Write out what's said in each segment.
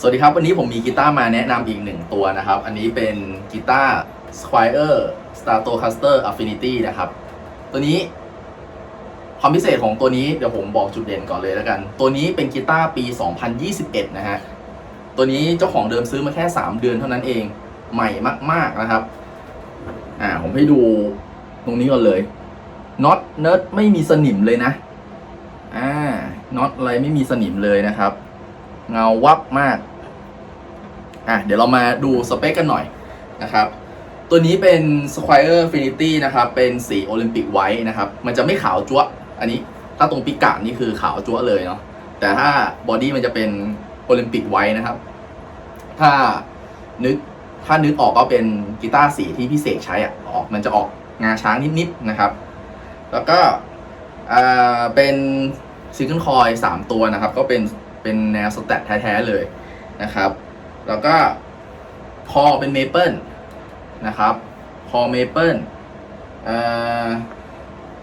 สวัสดีครับ วันนี้ผมมีกีตาร์มาแนะนำอีกหนึ่งตัวนะครับ อันนี้เป็นกีตาร์ Squire Stratocaster Affinity นะครับ ตัวนี้ความพิเศษของตัวนี้เดี๋ยวผมบอกจุดเด่นก่อนเลยแล้วกัน ตัวนี้เป็นกีตาร์ปี 2021 นะฮะ ตัวนี้เจ้าของเดิมซื้อมาแค่ 3 เดือนเท่านั้นเอง ใหม่มาก ๆนะครับ อ่าผมให้ดูตรงนี้ก่อนเลยน็อตเนิร์ดไม่มีสนิมเลยนะ อ่าน็อตอะไรไม่มีสนิมเลยนะครับ เงาวับมาก อะ เดี๋ยวเรามาดูสเปคกันหน่อยนะครับ ตัวนี้เป็น Squire Finity นะครับ เป็นสีโอลิมปิกไวท์นะครับ มันจะไม่ขาวจั๊วะอันนี้ ถ้าตรงปิกะนี่คือขาวจั๊วะเลยเนาะ แต่ถ้าบอดี้มันจะเป็นโอลิมปิกไวท์นะครับ ถ้านึกถ้านึกออกก็เป็นกีตาร์สีที่พี่เสกใช้อะออกมันจะออกงาช้างนิดๆนะครับ แล้วก็อ่าเป็นซิงเกิลคอยสามตัวนะครับ ก็เป็น เป็นแนวสแตทแท้ๆเลยนะครับ แล้วก็คอเป็นเมเปิลนะครับคอเมเปิล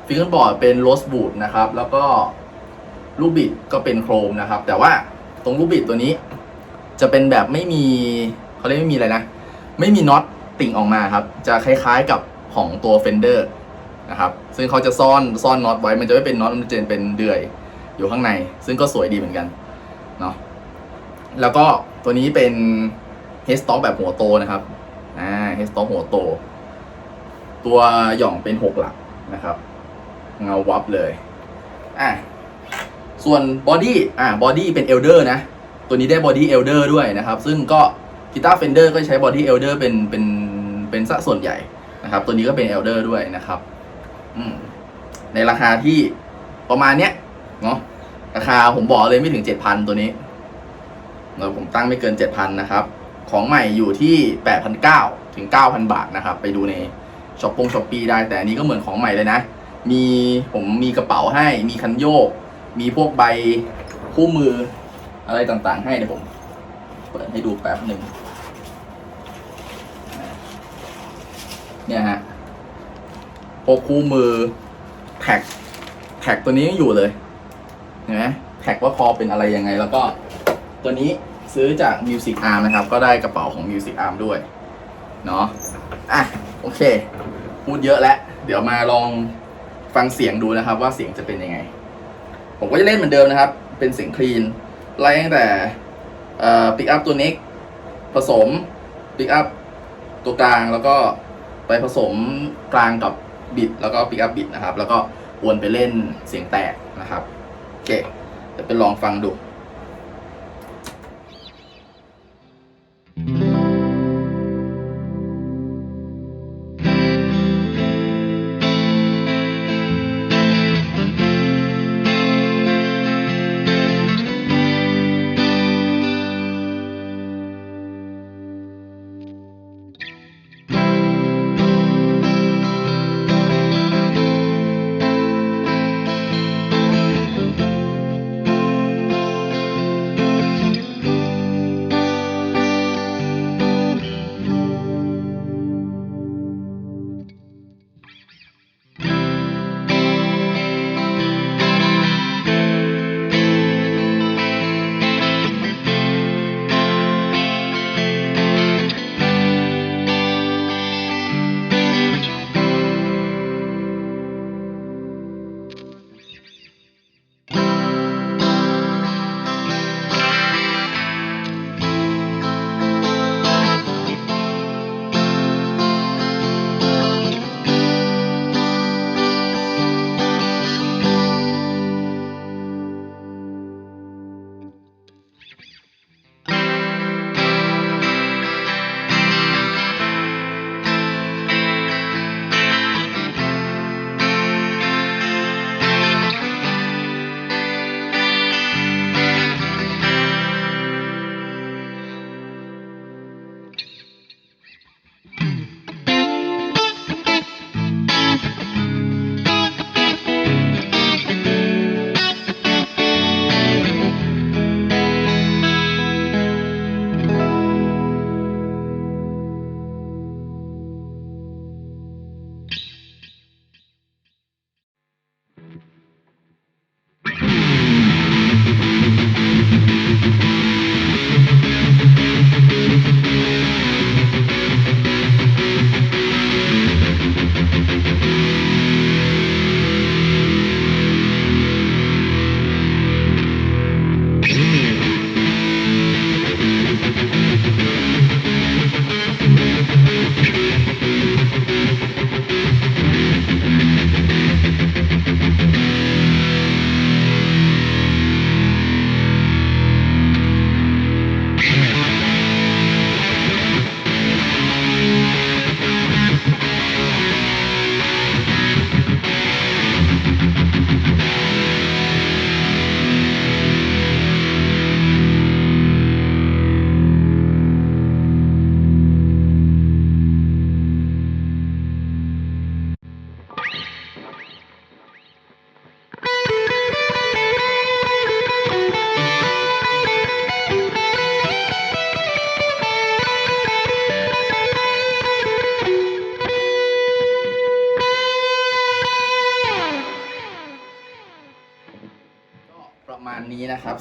ฟิงเกิลบอร์ดเป็นโรสบูดนะครับ แล้วก็ลูกบิดก็เป็นโครมนะครับ แต่ว่าตรงลูกบิดตัวนี้ จะเป็นแบบไม่มีเขาเรียกไม่มีอะไรนะ ไม่มีน็อตติ่งออกมาครับ จะคล้ายๆกับของตัว Fender นะครับ ซึ่งเขาจะซ่อนซ่อนน็อตไว้ มันจะไม่เป็นน็อต มันจะเป็นเดือยอยู่ข้างใน ซึ่งก็สวยดีเหมือนกัน เนาะแล้วก็ตัวนี้เป็น head stock แบบหัวโตนะครับอ่า head stock หัวโต ตัวหย่องเป็นหกหลักนะครับ เงาวับเลยอะส่วนบอดี้อ่าบอดี้เป็นเอลเดอร์นะ ตัวนี้ได้บอดี้เอลเดอร์ด้วยนะครับ ซึ่งก็กีตาร์เฟนเดอร์ก็ใช้บอดี้เอลเดอร์เป็นเป็นเป็นสัดส่วนใหญ่นะครับ ตัวนี้ก็เป็นเอลเดอร์ด้วยนะครับ อืมในราคาที่ประมาณเนี้ยเนาะ ราคาผมบอกเลยไม่ถึงเจ็ดพันตัวนี้เราผมตั้งไม่เกินเจ็ดพันนะครับ ของใหม่อยู่ที่แปดพันเก้าถึงเก้าพันบาทนะครับ ไปดูในช้อปปงช้อปปีได้แต่อันนี้ก็เหมือนของใหม่เลยนะ มีผมมีกระเป๋าให้ มีคันโยก มีพวกใบคู่มืออะไรต่างๆ ให้เดี๋ยวผม เปิดให้ดูแป๊บหนึ่งเนี่ยฮะพวกคู่มือแท็กแท็กตัวนี้ยังอยู่เลย เห็นไหมแท็กว่าคอเป็นอะไรยังไง แล้วก็ตัวนี้ซื้อจาก Music Arm นะครับ ก็ได้กระเป๋าของ Music Arm ด้วย เนาะอะ โอเค พูดเยอะแล้ว เดี๋ยวมาลองฟังเสียงดูนะครับ ว่าเสียงจะเป็นยังไง ผมก็จะเล่นเหมือนเดิมนะครับ เป็นเสียงคลีนไล่ตั้งแต่ปิกอัพตัวน็กผสมปิกอัพตัวกลางแล้วก็ไปผสมกลางกับบิดแล้วก็ปิกอัพบิดนะครับ แล้วก็วนไปเล่นเสียงแตกนะครับ โอเคเดี๋ยวไปลองฟังดู「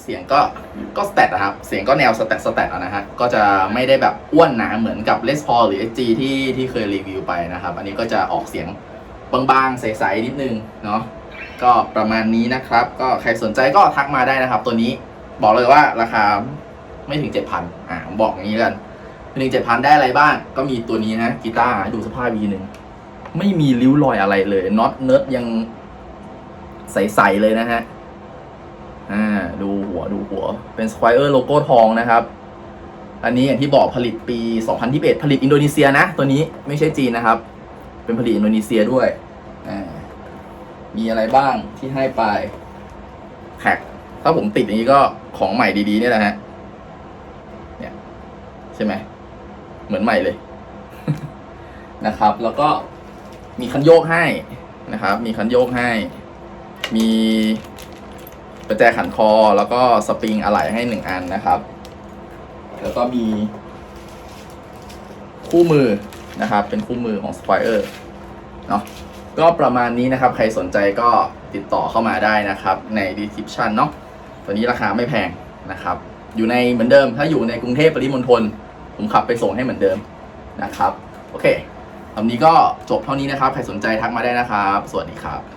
เสียงก็ก็สแตทนะครับ เสียงก็แนวสแตทสแตทนะฮะ ก็จะไม่ได้แบบอ้วนหนาเหมือนกับ Les Paul หรือ SG ที่ที่เคยรีวิวไปนะครับ อันนี้ก็จะออกเสียงบางๆ ใสๆนิดนึงเนาะ ก็ประมาณนี้นะครับ ก็ใครสนใจก็ทักมาได้นะครับ ตัวนี้บอกเลยว่าราคาไม่ถึง 7,000อ่าผมบอกอย่างนี้กันไม่ถึง7,000ได้อะไรบ้าง ก็มีตัวนี้นะกีตาร์ดูสภาพวีหนึ่งไม่มีริ้วรอยอะไรเลยน็อตเนิร์ดยังใสๆเลยนะฮะ อ่าดูหัวดูหัว เป็น Squire โลโก้ทองนะครับ อันนี้อย่างที่บอกผลิตปี 2021 ผลิตอินโดนีเซียนะ ตัวนี้ไม่ใช่จีนนะครับ เป็นผลิตอินโดนีเซียด้วยอ่ามีอะไรบ้างที่ให้ไปแท็กถ้าผมติดอย่างนี้ก็ของใหม่ดีๆเนี่ยแหละฮะเนี่ยใช่ไหมเหมือนใหม่เลยนะครับ แล้วก็มีคันโยกให้นะครับ มีคันโยกให้ มี ประแจขันคอแล้วก็สปริงอะไหล่ให้หนึ่งอันนะครับ แล้วก็มีคู่มือนะครับ เป็นคู่มือของ Squire เนาะก็ประมาณนี้นะครับ ใครสนใจก็ติดต่อเข้ามาได้นะครับ ใน description เนาะตัวนี้ราคาไม่แพงนะครับ อยู่ในเหมือนเดิม ถ้าอยู่ในกรุงเทพปริมณฑลผมขับไปส่งให้เหมือนเดิมนะครับ โอเคตอนนี้ก็จบเท่านี้นะครับ ใครสนใจทักมาได้นะครับ สวัสดีครับ